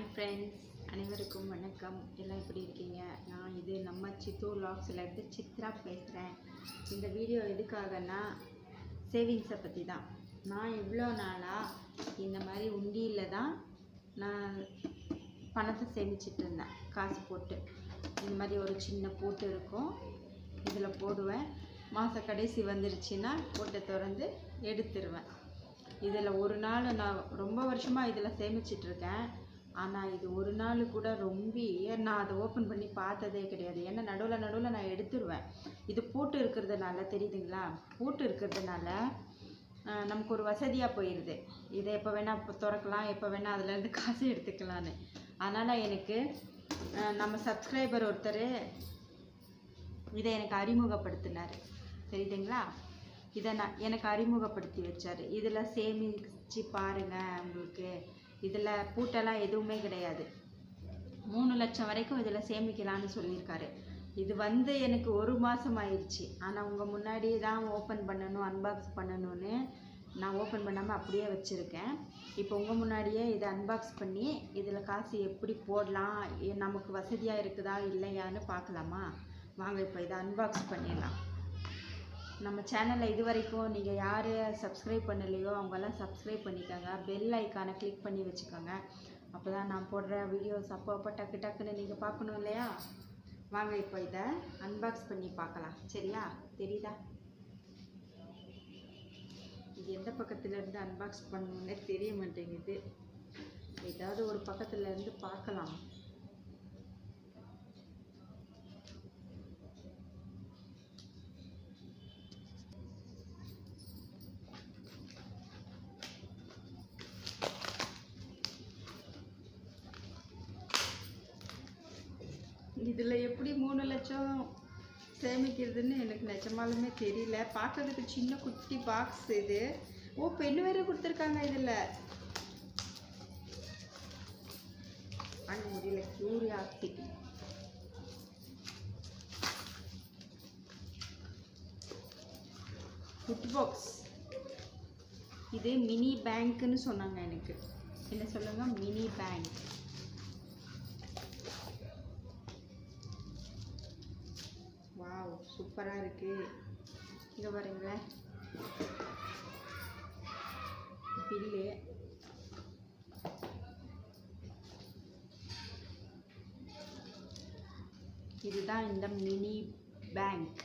Hi friends அனைவருக்கும் வணக்கம். எல்லாம் எப்படி இருக்கீங்க? நான் இது நம்ம சித்தூர் லாக்ஸ்லேருந்து சித்ரா பேசுகிறேன் இந்த வீடியோ எதுக்காகன்னா சேவிங்ஸை பற்றி தான் நான் இவ்வளோ நாளாக இந்த மாதிரி உண்டியில் தான் நான் பணத்தை சேமிச்சிட்டு இருந்தேன். காசு போட்டு. இந்த மாதிரி ஒரு சின்ன போட்டு இருக்கும். இதில் போடுவேன். மாத கடைசி வந்துருச்சுன்னா போட்டை திறந்து எடுத்துருவேன். இதில் ஒரு நாள் நான் ரொம்ப வருஷமாக இதில் சேமிச்சிட்ருக்கேன் ஆனால் இது ஒரு நாள் கூட ரொம்ப நான் அதை ஓப்பன் பண்ணி பார்த்ததே கிடையாது. ஏன்னா நடுவில் நடுவில் நான் எடுத்துருவேன். இது பூட்டு இருக்கிறதுனால தெரியுதுங்களா? பூட்டு இருக்கிறதுனால நமக்கு ஒரு வசதியாக போயிடுது இதை எப்போ வேணால் இப்போ திறக்கலாம் எப்போ வேணால் அதுலேருந்து காசு எடுத்துக்கலான்னு அதனால் எனக்கு நம்ம சப்ஸ்கிரைபர் ஒருத்தர் இதை எனக்கு அறிமுகப்படுத்தினார். தெரியுதுங்களா? இதை நான் எனக்கு அறிமுகப்படுத்தி வச்சார். இதில் சேமிச்சு பாருங்கள் உங்களுக்கு. இதில் பூட்டெல்லாம் எதுவுமே கிடையாது. மூணு லட்சம் வரைக்கும் இதில் சேமிக்கலாம்னு சொல்லியிருக்காரு. இது வந்து எனக்கு ஒரு மாதம் ஆயிடுச்சு. ஆனால் உங்கள் முன்னாடி தான் ஓப்பன் பண்ணணும் அன்பாக்ஸ் பண்ணணும்னு நான் ஓப்பன் பண்ணாமல் அப்படியே வச்சுருக்கேன். இப்போ உங்கள் முன்னாடியே இதை அன்பாக்ஸ் பண்ணி இதில் காசு எப்படி போடலாம் நமக்கு வசதியாக இருக்குதா இல்லையான்னு பார்க்கலாமா? வாங்க இப்போ இதை அன்பாக்ஸ் பண்ணிடலாம். நம்ம சேனலை இது வரைக்கும் நீங்கள் யார் சப்ஸ்கிரைப் பண்ணலையோ அவங்கெல்லாம் சப்ஸ்கிரைப் பண்ணிக்கோங்க. பெல் ஐக்கானை கிளிக் பண்ணி வச்சுக்கோங்க. அப்போ தான் நான் போடுற வீடியோஸ் அப்போ அப்போ டக்கு டக்குன்னு நீங்கள் பார்க்கணும் இல்லையா? வாங்க இப்போ இதை அன்பாக்ஸ் பண்ணி பார்க்கலாம். சரியா? தெரியுதா? இது எந்த பக்கத்துலேருந்து அன்பாக்ஸ் பண்ணணுன்னே தெரிய மாட்டேங்குது. ஏதாவது ஒரு பக்கத்துலேருந்து பார்க்கலாம். இதில் எப்படி மூணு லட்சம் சேமிக்கிறதுன்னு எனக்கு நிஜமாலுமே தெரியல. பார்க்கறதுக்கு சின்ன குட்டி பாக்ஸ் இது. ஓ பெண் வேறு கொடுத்துருக்காங்க இதில். அங்க முடியல கியூரியாசிட்டி ஃபுட் பாக்ஸ் இது மினி பேங்க்குன்னு சொன்னாங்க எனக்கு. என்ன சொல்லுங்கள் மினி பேங்க் வாவ் சூப்பராக இருக்கு. இங்கே பாருங்களேன் பில்லு. இதுதான் இந்த மினி பேங்க்.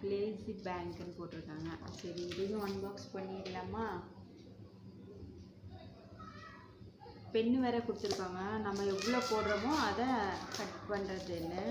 பிளேசி பேங்க்னு போட்டிருக்காங்க. சரி இதையும் அன்பாக்ஸ் பண்ணிடலாமா? பென்னு வேற கொடுத்துருக்காங்க. நம்ம எவ்வளோ போடுறோமோ அதை கட் பண்ணுறதுன்னு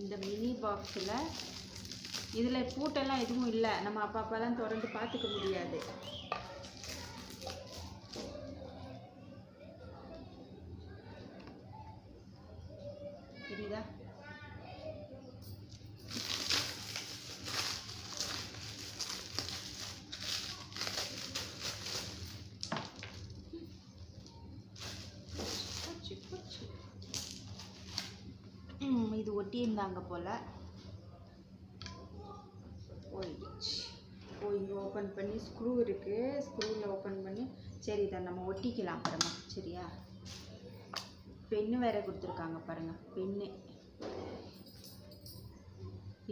இந்த மினி பாக்ஸில் இதில் பூட்டெல்லாம் எதுவும் இல்லை. நம்ம அப்பா அப்பெல்லாம் திறந்து பார்த்துக்க முடியாது தெரியுதா போச்சு, போச்சு. ம், இருந்தாங்க போல். போல போயிடுச்சு ஓ இங்கே ஓப்பன் பண்ணி ஸ்க்ரூ இருக்குது ஸ்க்ரூவில் ஓப்பன் பண்ணி சரி இதை நம்ம ஒட்டிக்கலாம் அப்புறமா சரியா? பென்னு வேற கொடுத்துருக்காங்க பாருங்கள் பென்னு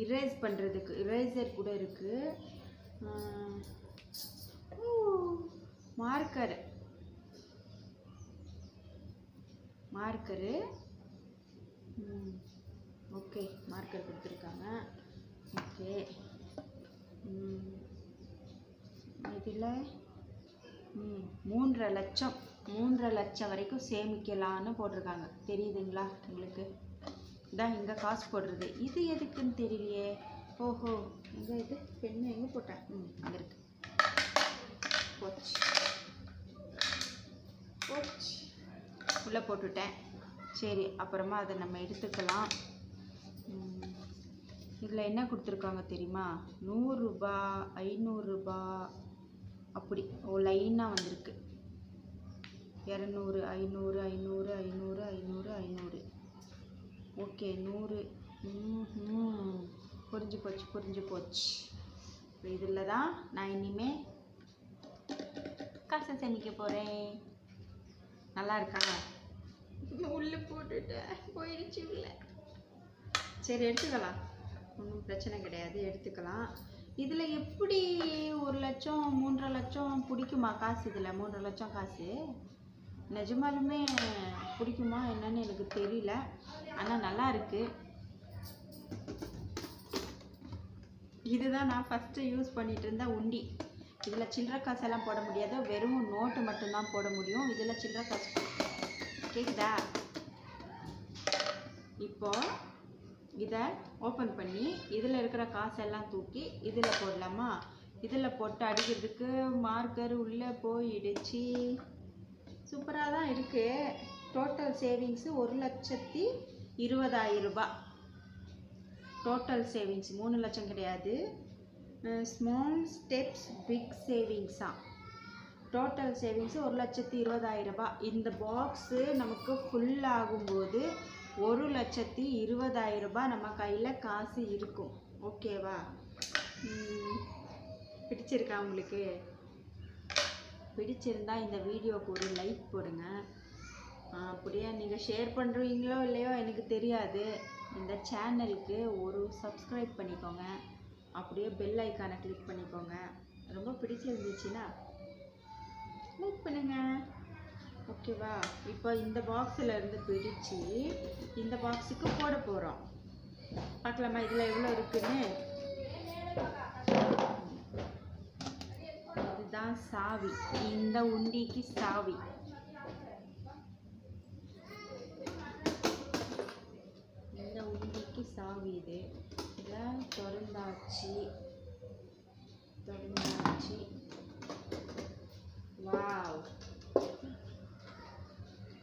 இரேஸ் பண்ணுறதுக்கு இரேசர் கூட இருக்குது மார்க்கர் மார்க்கரு ஓகே மார்க்கர் கொடுத்துருக்காங்க ஓகே. இதில் ம் மூன்றரை லட்சம் மூன்றரை லட்சம் வரைக்கும் சேமிக்கலான்னு போட்டிருக்காங்க. தெரியுதுங்களா உங்களுக்கு? இதான் இங்கே காசு போடுறது. இது எதுக்குன்னு தெரியலையே. ஓஹோ எங்கே இது பெண்ணு எங்கே போட்டேன்? ம் அங்கே இருக்கு. போச்சு. போச்சு. உள்ளே போட்டுட்டேன். சரி அப்புறமா அதை நம்ம எடுத்துக்கலாம். இதில் என்ன கொடுத்துருக்காங்க தெரியுமா? நூறுரூபா ஐநூறுரூபா அப்படி ஓ லைனாக வந்திருக்கு. இரநூறு ஐநூறு ஐநூறு ஐநூறு ஐநூறு ஐநூறு. ஓகே நூறு. ம்ஹும். புரிஞ்சு போச்சு புரிஞ்சு போச்சு. இதில் தான் நான் இனிமே காசை சேமிக்க போகிறேன் நல்லா இருக்கா? உள்ளே போட்டுட்டேன். போயிடுச்சு உள்ள. சரி எடுத்துக்கலாம். ஒன்றும் பிரச்சனை கிடையாது எடுத்துக்கலாம். இதில் எப்படி ஒரு லட்சம் மூன்றரை லட்சம் பிடிக்குமா காசு இதில்? மூன்றரை லட்சம் காசு. நிஜமாலுமே பிடிக்குமா என்னன்னு எனக்கு தெரியல. ஆனால் நல்லா இருக்கு. இதுதான் நான் ஃபஸ்ட்டு யூஸ் பண்ணிகிட்டு இருந்த உண்டி. இதில் சில்லற காசெல்லாம் போட முடியாது. வெறும் நோட்டு மட்டும்தான் போட முடியும். இதில் சில்லற காசு கேக்குதா? இப்போ இதை ஓப்பன் பண்ணி இதில் இருக்கிற காசெல்லாம் தூக்கி இதில் போடலாமா? இதில் போட்டு அடிக்கிறதுக்கு மார்க்கர் உள்ளே போயிடுச்சு. சூப்பராக தான் இருக்குது டோட்டல் சேவிங்ஸு ஒரு லட்சத்தி இருபதாயிரரூபா டோட்டல் சேவிங்ஸ் மூணு லட்சம் கிடையாது. ஸ்மால் ஸ்டெப்ஸ் பிக் சேவிங்ஸா டோட்டல் சேவிங்ஸ் ஒரு லட்சத்தி இருபதாயிரம் ரூபாய். இந்த பாக்ஸு நமக்கு ஃபுல் ஆகும்போது ஒரு லட்சத்தி இருபதாயிரம் ரூபாய் நம்ம கையில் காசு இருக்கும். ஓகேவா பிடிச்சிருக்கா உங்களுக்கு? பிடிச்சிருந்தா இந்த வீடியோவுக்கு ஒரு லைக் போடுங்க. அப்படியே நீங்கள் ஷேர் பண்ணுறீங்களோ இல்லையோ எனக்கு தெரியாது. இந்த சேனலுக்கு ஒரு சப்ஸ்கிரைப் பண்ணிக்கோங்க. அப்படியே பெல் ஐக்கானை கிளிக் பண்ணிக்கோங்க. ரொம்ப பிடிச்சிருந்துச்சுன்னா லைக் பண்ணுங்கள் ஓகேவா? இப்போ இந்த பாக்ஸில் இருந்து பிரித்து இந்த பாக்ஸுக்கு போட போகிறோம் பார்க்கலாமா? இதில் எவ்வளோ இருக்குன்னு? இதுதான் சாவி. இந்த உண்டிக்கு சாவி. இந்த உண்டிக்கு சாவி இது. இதை திறந்தாச்சு வாவ்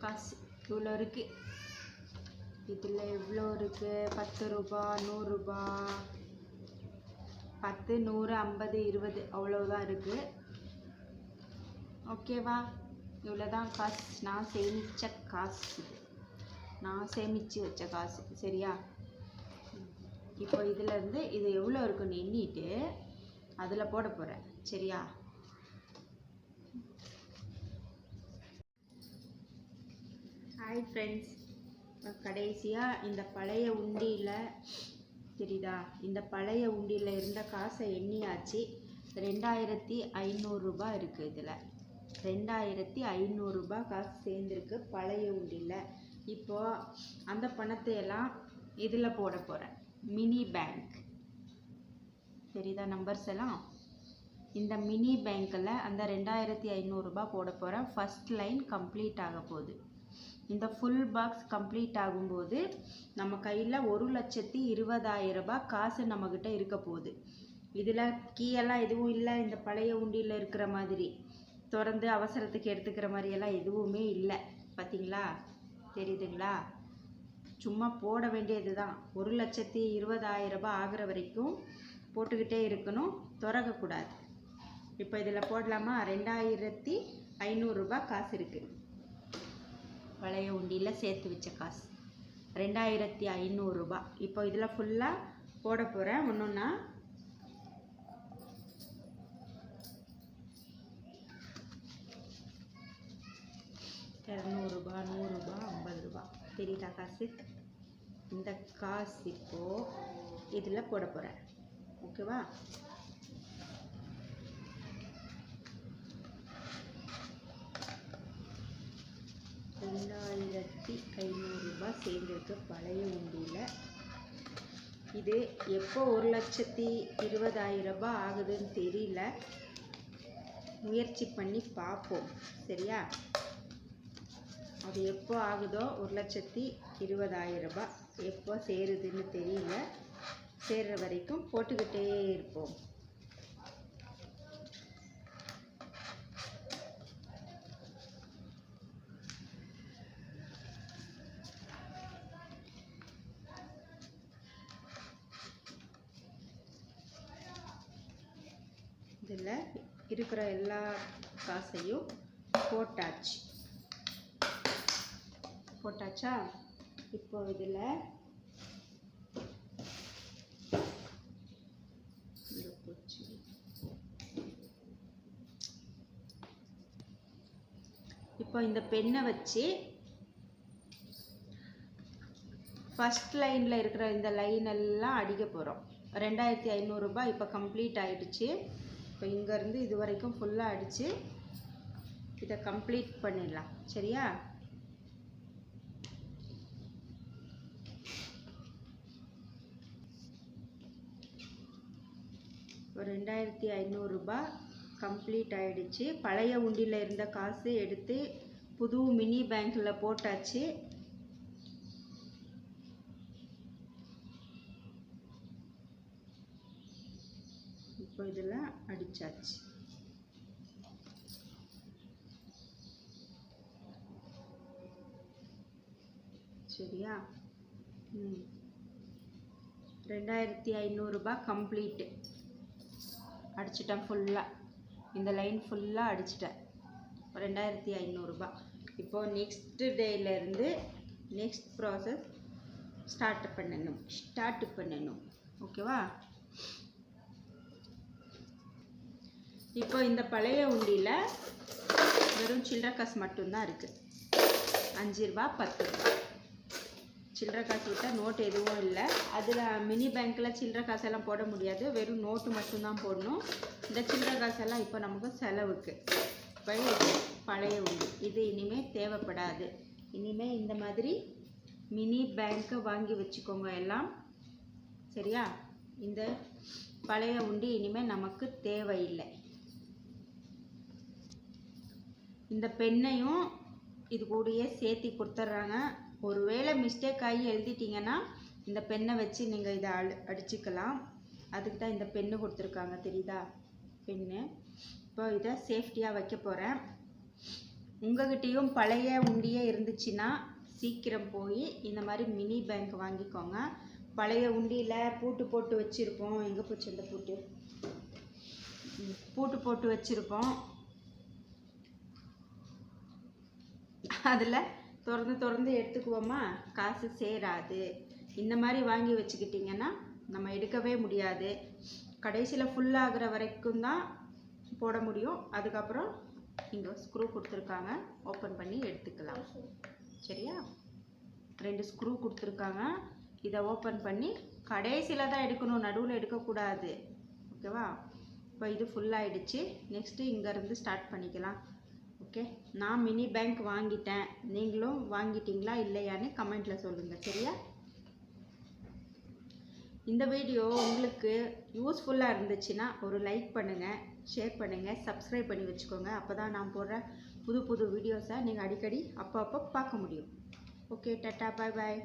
காசு இவ்வளோ இருக்குது இதில் எவ்வளோ இருக்குது பத்து ரூபா நூறுரூபா பத்து நூறு ஐம்பது இருபது அவ்வளோதான் இருக்குது ஓகேவா? இவ்வளோ தான் காசு. நான் சேமித்த காசு. நான் சேமித்து வச்ச காசு. சரியா? இப்போ இதுலேருந்து இது எவ்வளோ இருக்குன்னு எண்ணிட்டு அதில் போட போகிறேன். சரியா? ஹாய் ஃப்ரெண்ட்ஸ் கடைசியாக இந்த பழைய உண்டியில் தெரியுதா? இந்த பழைய உண்டியில் இருந்த காசை எண்ணியாச்சு. ரெண்டாயிரத்தி ஐநூறுரூபா இருக்குது இதில். ரெண்டாயிரத்தி ஐநூறுரூபா காசு சேர்ந்துருக்கு பழைய உண்டியில். இப்போது அந்த பணத்தை எல்லாம் இதில் போட போகிறேன் மினி பேங்க். தெரியுதா நம்பர்ஸ் எல்லாம்? இந்த மினி பேங்க்கில் அந்த ரெண்டாயிரத்தி ஐநூறுரூபா போட போகிறேன் ஃபஸ்ட் லைன் கம்ப்ளீட் ஆக போகுது. இந்த ஃபுல் பாக்ஸ் கம்ப்ளீட் ஆகும்போது நம்ம கையில் ஒரு லட்சத்தி இருபதாயிரம் ரூபாய் காசு நம்மக்கிட்ட இருக்க போகுது. இதில் கீயெல்லாம் எதுவும் இல்லை இந்த பழைய உண்டியில் இருக்கிற மாதிரி. திறந்து அவசரத்துக்கு எடுத்துக்கிற மாதிரியெல்லாம் எதுவுமே இல்லை. பார்த்தீங்களா தெரியுதுங்களா? சும்மா போட வேண்டியது தான் ஒரு லட்சத்தி இருபதாயிரம் ரூபாய் ஆகிற வரைக்கும் போட்டுக்கிட்டே இருக்கணும். திறக்கக்கூடாது. இப்போ இதில் போடலாமா? ரெண்டாயிரத்தி ஐநூறுரூபா காசு இருக்குது பழைய உண்டியில் சேர்த்து வச்ச காசு. ரெண்டாயிரத்தி ஐநூறுரூபா இப்போ இதில் ஃபுல்லாக போட போகிறேன் ஒன்றுன்னா இரநூறுபா நூறுரூபா ஐம்பது ரூபா. தெரியுதா காசு? இந்த காசு இப்போது இதில் போட போகிறேன் ஓகேவா ரெண்டாயிரத்தி ஐநூறுரூபா சேர்ந்துருக்கு. பழைய உண்டியில். இது எப்போ ஒரு லட்சத்தி இருபதாயிரம் ரூபாய் ஆகுதுன்னு தெரியல. முயற்சி பண்ணி பார்ப்போம். சரியா? அது எப்போ ஆகுதோ ஒரு லட்சத்தி இருபதாயிரம் ரூபாய். எப்போ சேருதுன்னு தெரியல. சேர்கிற வரைக்கும் போட்டுக்கிட்டே இருப்போம். எல்லா காசையும் போட்டாச்சு. போட்டாச்சா? இப்போ இதில் இப்போ இந்த பெண்ணை வச்சு ஃபஸ்ட் லைனில் இருக்கிற இந்த லைன் எல்லாம் அடிக்க போகிறோம் ரெண்டாயிரத்தி ஐநூறுரூபா இப்போ கம்ப்ளீட் ஆகிடுச்சு இப்போ இங்கேருந்து இது வரைக்கும் ஃபுல்லாக அடித்து இதை கம்ப்ளீட் பண்ணிடலாம். சரியா? ரெண்டாயிரத்தி ஐநூறுரூபா கம்ப்ளீட் ஆகிடுச்சி பழைய உண்டியில் இருந்த காசு எடுத்து புது மினி பேங்க்கில் போட்டாச்சு. இப்போ இதில் அடிச்சாச்சு. சரியா? ம். ரெண்டாயிரத்தி ஐநூறுரூபா கம்ப்ளீட்டு. அடிச்சிட்டேன் ஃபுல்லாக இந்த லைன் ஃபுல்லாக அடிச்சிட்டேன். ரெண்டாயிரத்தி ஐநூறுரூபா இப்போது நெக்ஸ்ட்டு டேலேருந்து நெக்ஸ்ட் ப்ராசஸ் ஸ்டார்ட் பண்ணணும். ஸ்டார்ட் பண்ணணும். ஓகேவா? இப்போ இந்த பழைய உண்டியில் வெறும் சில்லற காசு மட்டும்தான் இருக்குது அஞ்சு ரூபா பத்து ரூபா. சில்லறை காசு விட்டால் நோட்டு எதுவும் இல்லை. அதில் மினி பேங்க்கில் சில்லற காசெல்லாம் போட முடியாது. வெறும் நோட்டு மட்டும்தான் போடணும். இந்த சில்லற காசெல்லாம் இப்போ நமக்கு செலவுக்கு. இப்போ பழைய உண்டு. இது இனிமேல் தேவைப்படாது. இனிமேல் இந்த மாதிரி மினி பேங்க்கை வாங்கி வச்சுக்கோங்க எல்லாம். சரியா? இந்த பழைய உண்டி இனிமேல் நமக்கு தேவையில்லை. இந்த பெண்ணையும் இது கூடயே சேர்த்தி கொடுத்துட்றாங்க. ஒருவேளை மிஸ்டேக் ஆகி எழுதிட்டீங்கன்னா இந்த பெண்ணை வச்சு நீங்கள் இதை அடி அடிச்சுக்கலாம். அதுக்கு தான் இந்த பெண்ணு கொடுத்துருக்காங்க தெரியுதா? பெண்ணு. இப்போ இதை சேஃப்டியாக வைக்க போகிறேன் உங்ககிட்டயும் பழைய உண்டியே இருந்துச்சுன்னா சீக்கிரம் போய் இந்த மாதிரி மினி பேங்க் வாங்கிக்கோங்க. பழைய உண்டியில் பூட்டு போட்டு வச்சுருப்போம். எங்கே போச்சு அந்த பூட்டு? பூட்டு போட்டு வச்சுருப்போம். அதில் திறந்து திறந்து எடுத்துக்குவோமா? காசு சேராது. இந்த மாதிரி வாங்கி வச்சுக்கிட்டிங்கன்னா நம்ம எடுக்கவே முடியாது. கடைசியில் ஃபுல்லாகிற வரைக்கும் தான் போட முடியும். அதுக்கப்புறம் இங்கே ஸ்க்ரூ கொடுத்துருக்காங்க. ஓப்பன் பண்ணி எடுத்துக்கலாம். சரியா? ரெண்டு ஸ்க்ரூ கொடுத்துருக்காங்க. இதை ஓப்பன் பண்ணி கடைசியில் தான் எடுக்கணும். நடுவில் எடுக்கக்கூடாது. ஓகேவா? இப்போ இது ஃபுல்லாகிடுச்சு நெக்ஸ்ட்டு இங்கேருந்து ஸ்டார்ட் பண்ணிக்கலாம். ஓகே. நான் மினி பேங்க் வாங்கிட்டேன். நீங்களும் வாங்கிட்டீங்களா இல்லையான்னு கமெண்ட்டில் சொல்லுங்கள் சரியா? இந்த வீடியோ உங்களுக்கு யூஸ்ஃபுல்லாக இருந்துச்சுன்னா ஒரு லைக் பண்ணுங்கள் ஷேர் பண்ணுங்கள் சப்ஸ்கிரைப் பண்ணி வச்சுக்கோங்க. அப்போ தான் நான் போடுற புது புது வீடியோஸை நீங்கள் அடிக்கடி அப்போ அப்போ பார்க்க முடியும். Okay tata bye bye.